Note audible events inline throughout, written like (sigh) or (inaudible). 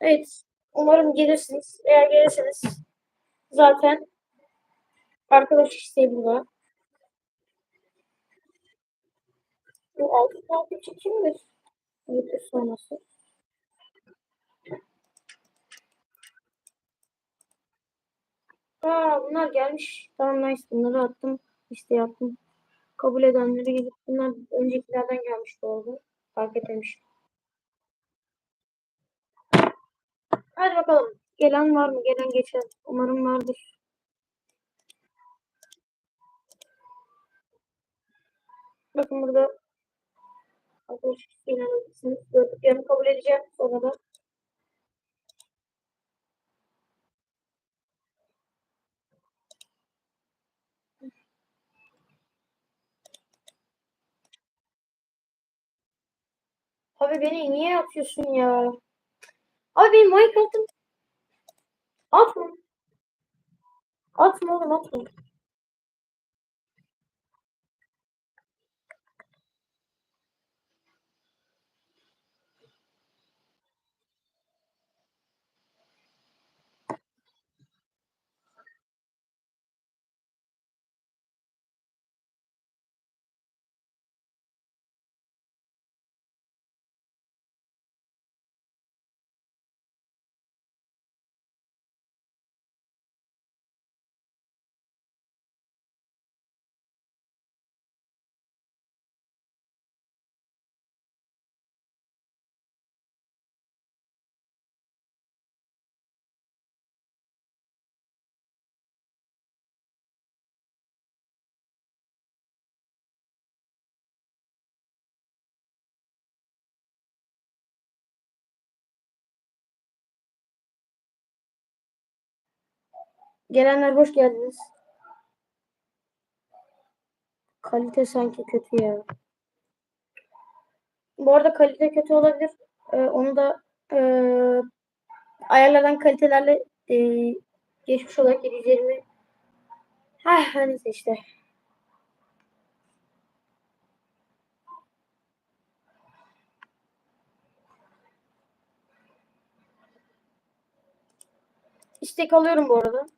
Evet. Umarım gelirsiniz. Eğer gelirseniz zaten arkadaş isteği burada. Bu altı takipçi kimdir? YouTube sonrası. Aa bunlar gelmiş. Tamam nice. Bunları attım. İşte attım. Kabul edenleri gidip bunlar öncekilerden gelmiş bu arada. Fark etmemiş. Hadi bakalım. Gelen var mı? Gelen geçen. Umarım vardır. Bakın burada arkadaşlar inanabilirsiniz. Gördüklerimi kabul edeceğim. Sonra da Abi beni niye atıyorsun ya? Abi benim Minecraft'ım atma. Atma oğlum atma. Gelenler hoş geldiniz. Kalite sanki kötü ya. Bu arada kalite kötü olabilir. Ee, onu da e, ayarlardan kalitelerle e, geçmiş olarak 720 Heh, hani işte. İstek alıyorum bu arada.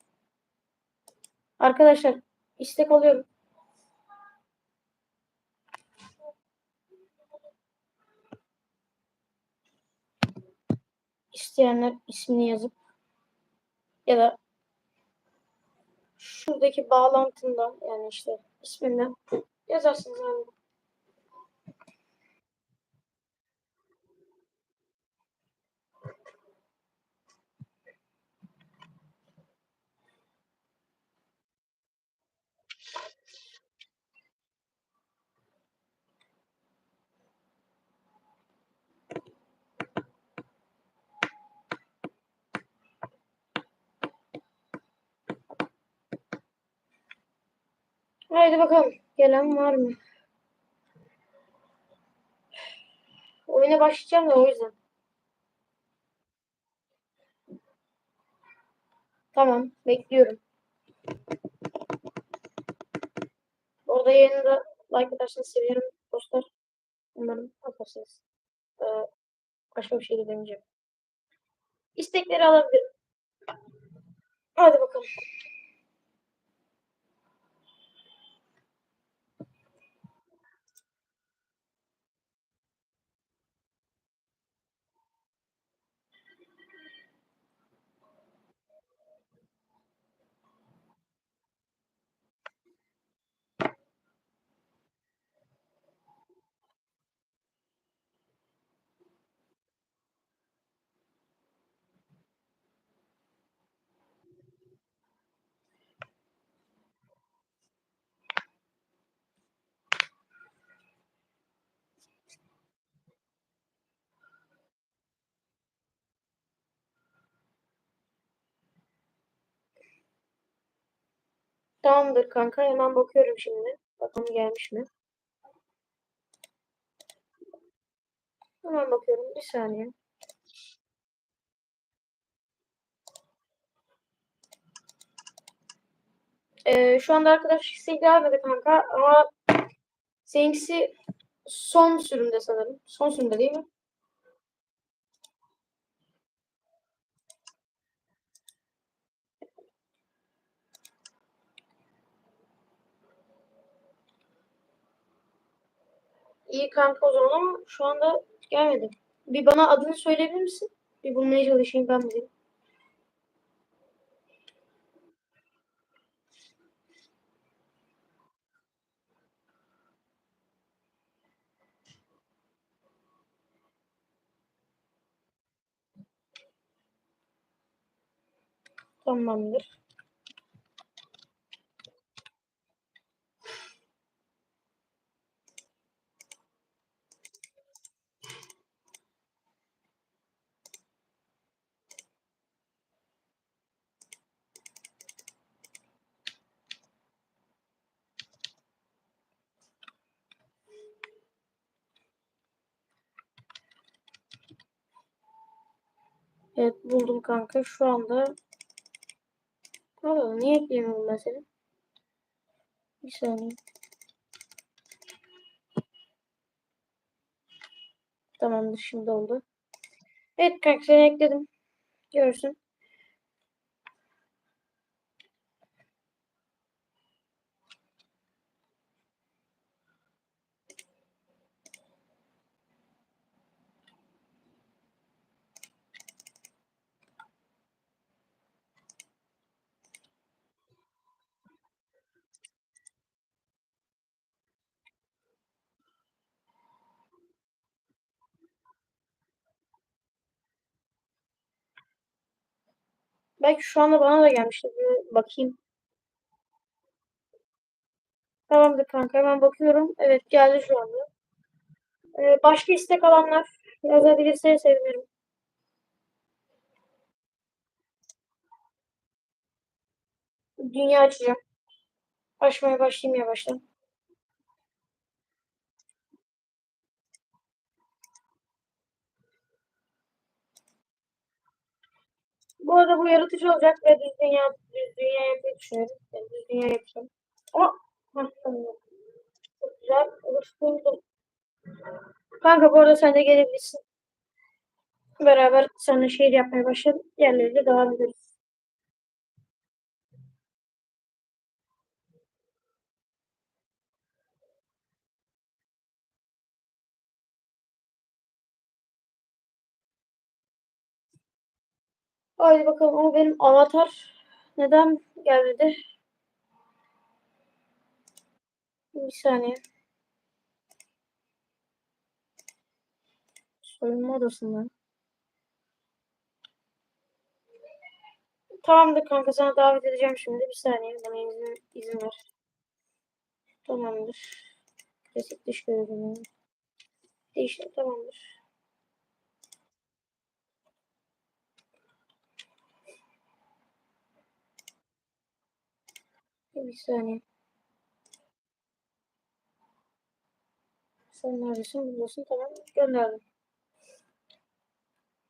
Arkadaşlar istek alıyorum. İsteyenler ismini yazıp ya da şuradaki bağlantında yani işte isminden yazarsınız abi. Haydi bakalım. Gelen var mı? Oyuna başlayacağım da o yüzden. Tamam. Bekliyorum. Orada yayında like atarsanız sevinirim dostlar. Umarım atarsınız. Ee, başka bir şey de demeyeceğim. İstekleri alabilirim. Hadi bakalım. Tamamdır kanka. Hemen bakıyorum şimdi. Bakalım gelmiş mi? Hemen bakıyorum. Bir saniye. Ee, şu anda arkadaş isteği gelmedi kanka ama seninkisi son sürümde sanırım. Son sürümde değil mi? İyi kanka o zaman ama şu anda gelmedi. Bir bana adını söyleyebilir misin? Bir bulmaya çalışayım ben bulayım. Tamamdır. Evet buldum kanka. Şu anda Allah niye ekleyemiyorum seni? Bir saniye. Tamamdır şimdi oldu. Evet kanka seni ekledim. Görsün. Belki şu anda bana da gelmiştir. Bir bakayım. Tamamdır kanka hemen bakıyorum. Evet geldi şu anda. Ee, başka istek alanlar yazabilirse sevinirim. Dünya açacağım. Açmaya başlayayım yavaştan. Bu arada bu yaratıcı olacak ve düz dünya, düz dünya yapmayı düşünüyorum. Yani düz dünya yapacağım. Ama. Çok güzel. Oluşturdum. Kanka bu arada sen de gelebilirsin. Beraber seninle şehir yapmaya başlayalım. Yerleriyle devam ederiz. Haydi bakalım ama benim avatar neden gelmedi? Bir saniye. Soyunma odasından. Tamamdır kanka sana davet edeceğim şimdi. Bir saniye bana izin, izin ver. Tamamdır. Klasik dış görünümü. Değişti tamamdır. Bir saniye. Sen neredesin? Buradasın. Tamam. Gönderdim.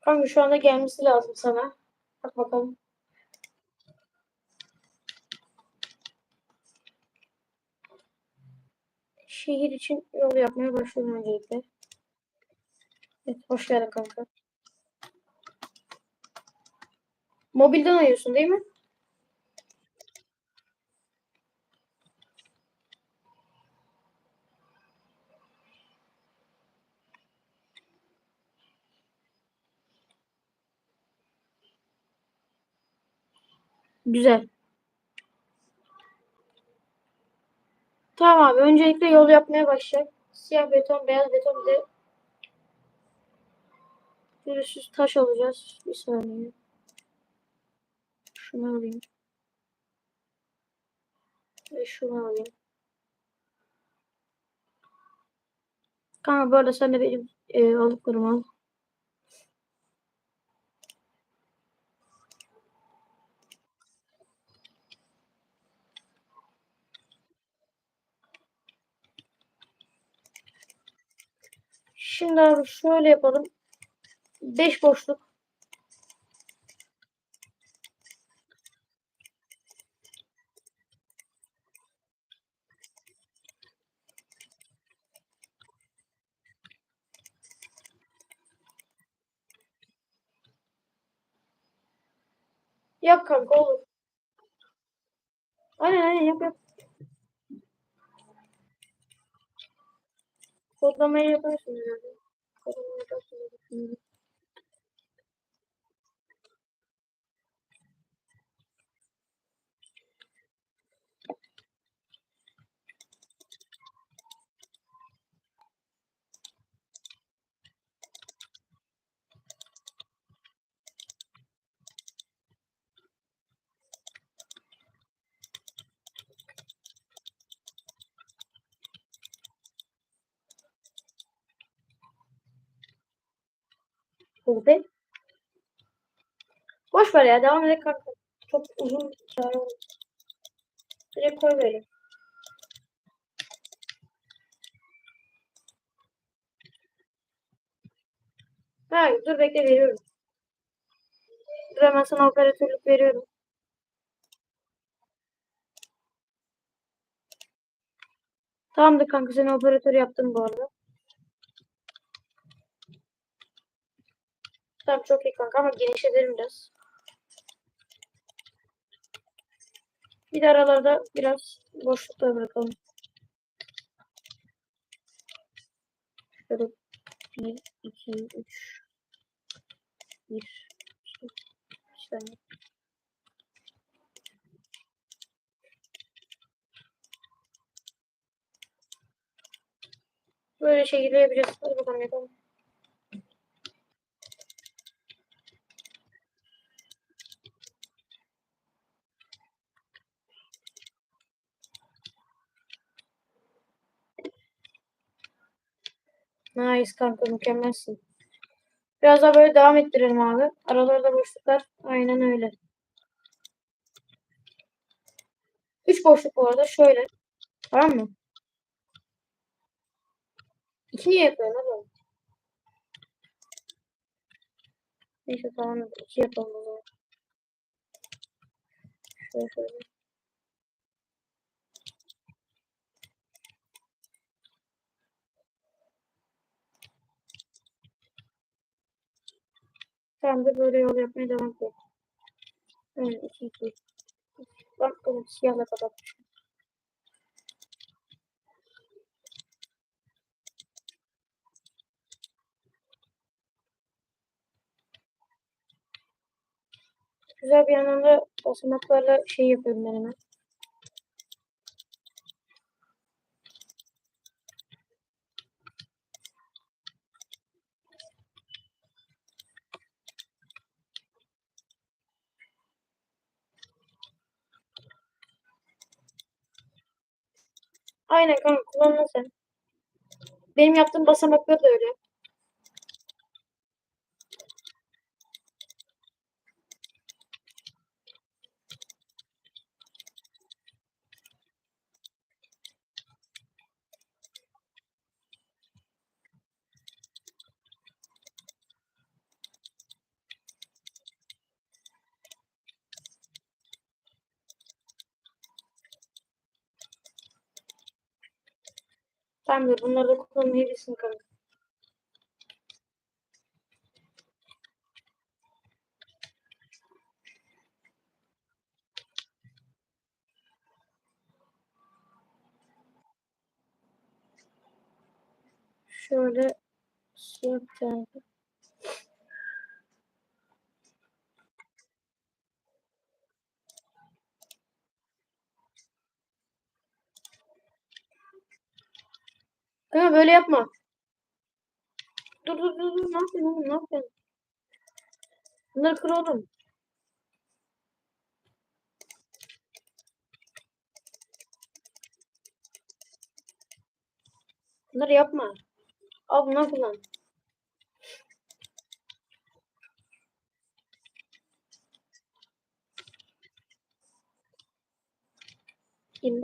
Kanka şu anda gelmesi lazım sana. Bak bakalım. Şehir için yol yapmaya başladım öncelikle. Evet, hoş geldin kanka. Mobilden arıyorsun değil mi? Güzel. Tamam abi. Öncelikle yol yapmaya başlayalım. Siyah beton, beyaz beton bir de pürüzsüz taş alacağız. Bir saniye. Şunu alayım. Ve şunu alayım. Kanka bu arada sen de benim e, alıklarımı al. Şimdi abi şöyle yapalım. 5 boşluk. Yap kanka olur. Aynen aynen yap yap. Kodlamayı yaparsın herhalde. Kodlamayı yaparsın diye düşünüyorum. Oldu. Boş ver ya devam edelim kanka. Çok uzun hikaye oldu. Direkt koy böyle. Ha, dur bekle veriyorum. Dur hemen sana operatörlük veriyorum. Tamamdır kanka seni operatör yaptım bu arada. Tamam çok iyi kanka ama genişletelim biraz. Bir de aralarda biraz boşluklar bırakalım. Şöyle 1, 2, 3 1 2 3 tane. Böyle şekilde yapacağız. Hadi bakalım yapalım. Nice kanka mükemmelsin. Biraz daha böyle devam ettirelim abi. Aralarda boşluklar. Aynen öyle. Üç boşluk bu arada şöyle. Tamam mı? İki niye yapıyorsun oğlum? Neyse tamam. İki yapalım o zaman. Şöyle şöyle. Tamam da böyle yol yapmaya devam edelim. Evet, iki iki. Bak bunu siyahla kapatmışım. Güzel bir yandan da basamaklarla şey yapıyorum ben hemen. Aynen kanka kullanma sen. Benim yaptığım basamaklar da öyle. Bunları da kullanabilirsin kanka. Şöyle siyah bir tane. Böyle yapma. Dur dur dur dur ne yapıyorsun oğlum ne yapıyorsun? Bunları kır. Bunları yapma. Al bunları kullan. Yirmi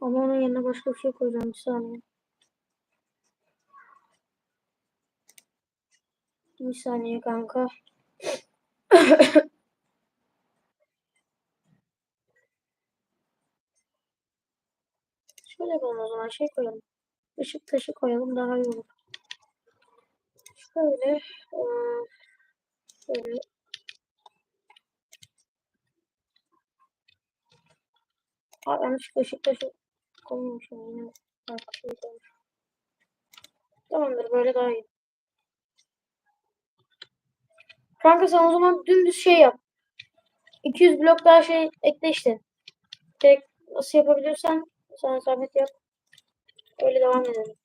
Ama onun yerine başka bir şey koyacağım. Bir saniye. Bir saniye kanka. (coughs) Şöyle yapalım o zaman şey koyalım. Işık taşı koyalım daha iyi olur. Şöyle. eee, Şöyle. Aa, yanlışlıkla ışık taşı koymamışım yine. Tamamdır böyle daha iyi. Kanka sen o zaman dümdüz şey yap. 200 blok daha şey ekle işte. Direkt nasıl yapabilirsen sana zahmet yap. Öyle devam edelim.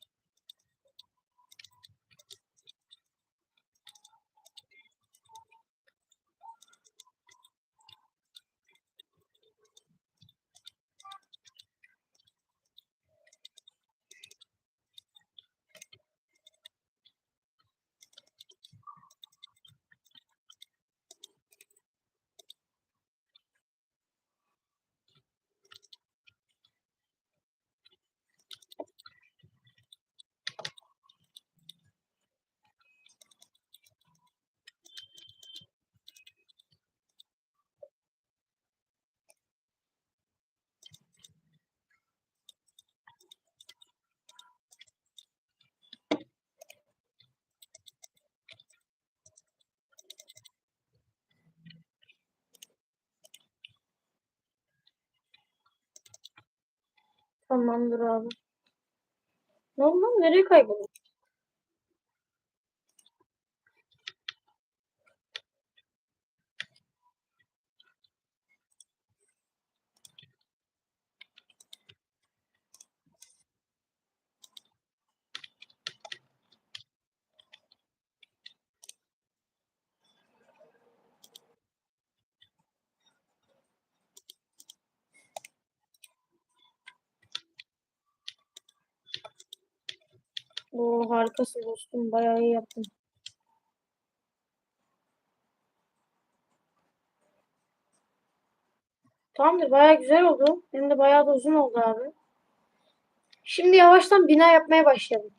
Tamamdır abi. Ne oldu lan? Nereye kayboldun? Oo harikasın dostum. Bayağı iyi yaptın. Tamamdır. Bayağı güzel oldu. Hem de bayağı da uzun oldu abi. Şimdi yavaştan bina yapmaya başlayalım.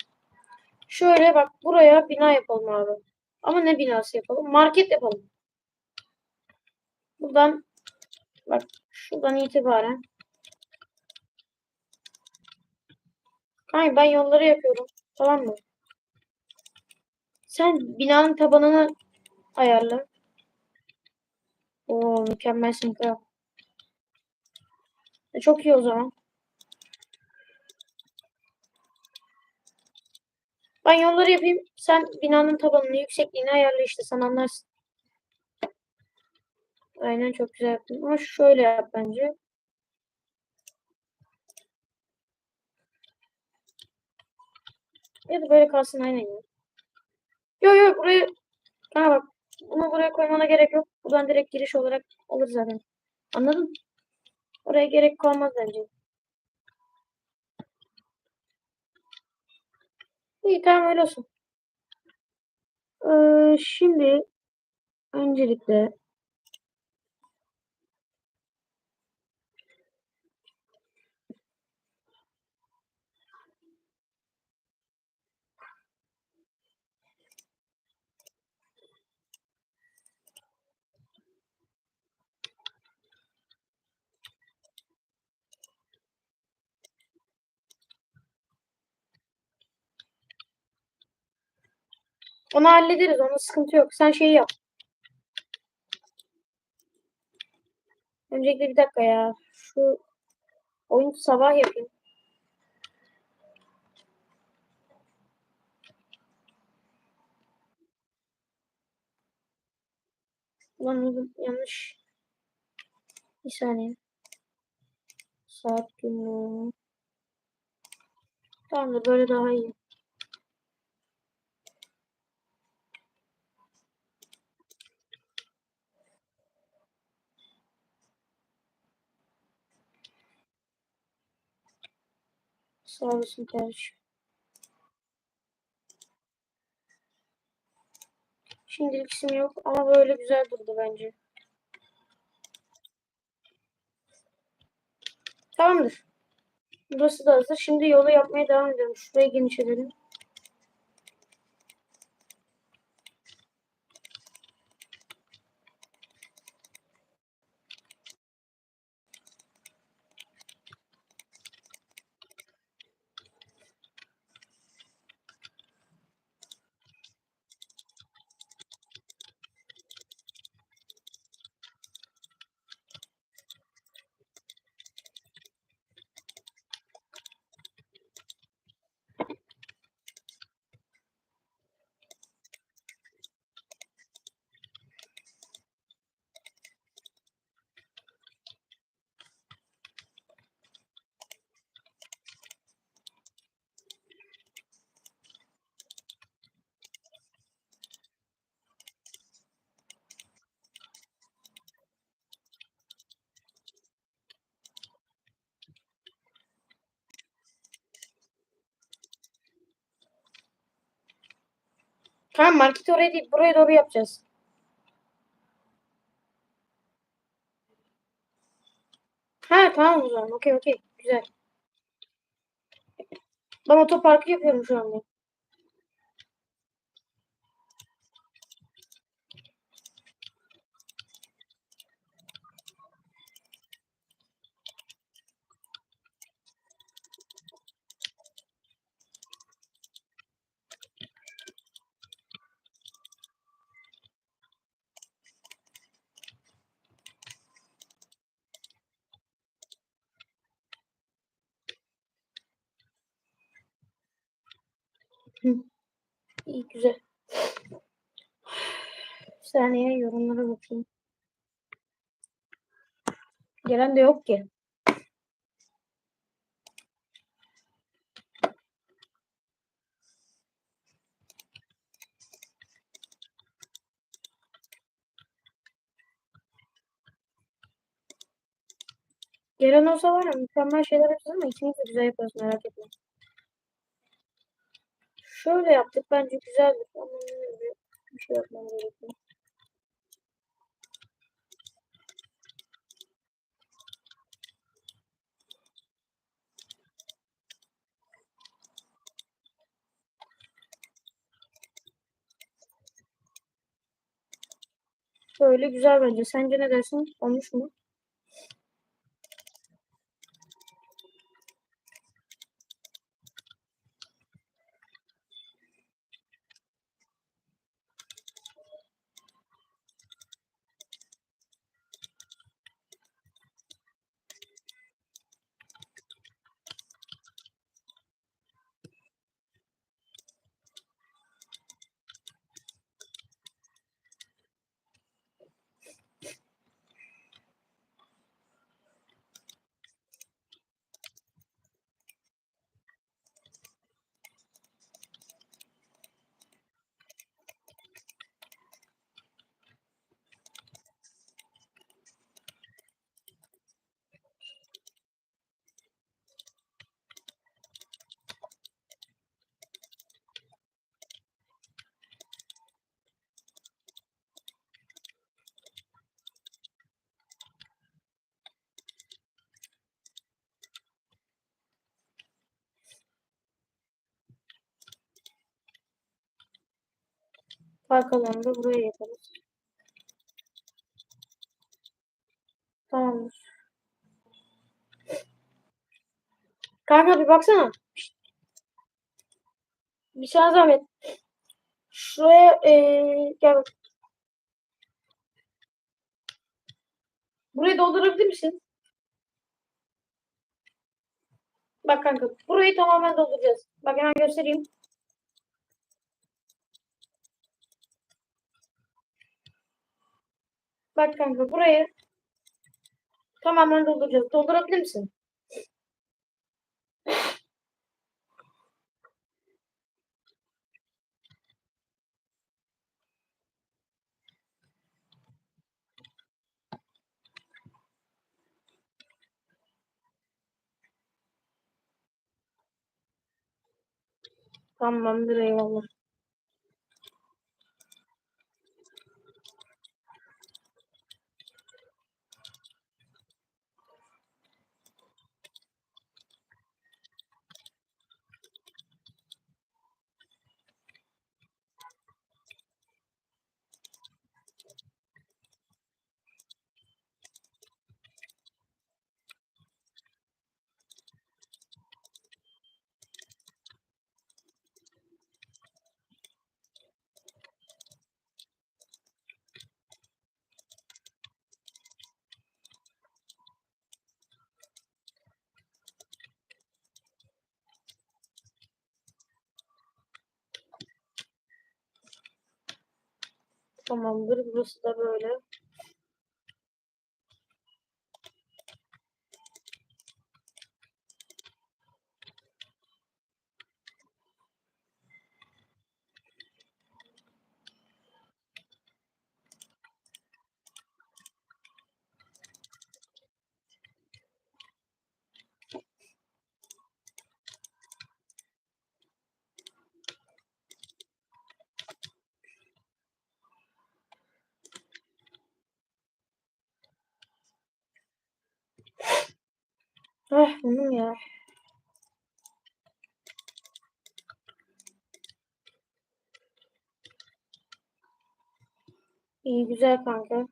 Şöyle bak buraya bina yapalım abi. Ama ne binası yapalım? Market yapalım. Buradan bak şuradan itibaren Kanka ben yolları yapıyorum. Tamam mı? Sen binanın tabanını ayarla. Oo mükemmelsin kral. E, çok iyi o zaman. Ben yolları yapayım. Sen binanın tabanını, yüksekliğini ayarla işte. Sen anlarsın. Aynen çok güzel yaptın. Ama şöyle yap bence. Ya da böyle kalsın aynen ya. Yok yok burayı Kanka bak bunu buraya koymana gerek yok. Buradan direkt giriş olarak olur zaten. Anladın? Oraya gerek kalmaz bence. İyi tamam öyle olsun. Ee, şimdi öncelikle onu hallederiz. Onun sıkıntı yok. Sen şeyi yap. Öncelikle bir dakika ya. Şu oyun sabah yapayım. Oğlum yanlış. Bir saniye. Saat günü. Tamamdır böyle daha iyi. Sağ olasın kardeşim. Şimdilik isim yok ama böyle güzel durdu bence. Tamamdır. Burası da hazır. Şimdi yolu yapmaya devam edelim. Şurayı genişletelim. Tamam marketi oraya değil. Buraya doğru yapacağız. Ha tamam o zaman. Okey okey. Güzel. Ben otoparkı yapıyorum şu anda. İyi güzel. Saniye yorumlara bakayım. Gelen de yok ki. Gelen olsa var ya mükemmel şeyler yapacağız ama ikimiz de güzel yaparız merak etme. Şöyle yaptık bence güzeldir ama bir şey yapmam gerekiyor. Böyle güzel bence. Sence ne dersin? Olmuş mu? Park alanını da buraya yaparız. Tamamdır. Kanka bir baksana. Bir sana zahmet. Şuraya eee gel. Burayı doldurabilir misin? Bak kanka burayı tamamen dolduracağız. Bak hemen göstereyim. Bak kanka burayı tamamen dolduracağız. Doldurabilir misin? Tamamdır eyvallah. Tamamdır. Burası da böyle. Ah bunun ya. İyi güzel kanka.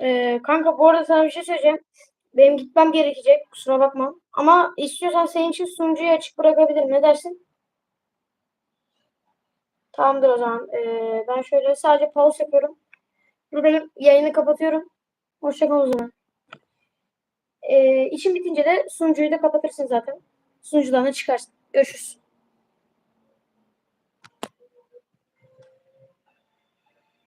Ee, kanka bu arada sana bir şey söyleyeceğim. Benim gitmem gerekecek. Kusura bakma. Ama istiyorsan senin için sunucuyu açık bırakabilirim. Ne dersin? Tamamdır o zaman. Ee, ben şöyle sadece pause yapıyorum. Buradayım. Yayını kapatıyorum. Hoşça kal o zaman. Ee, işin bitince de sunucuyu da kapatırsın zaten. Sunucudan da çıkarsın. Görüşürüz.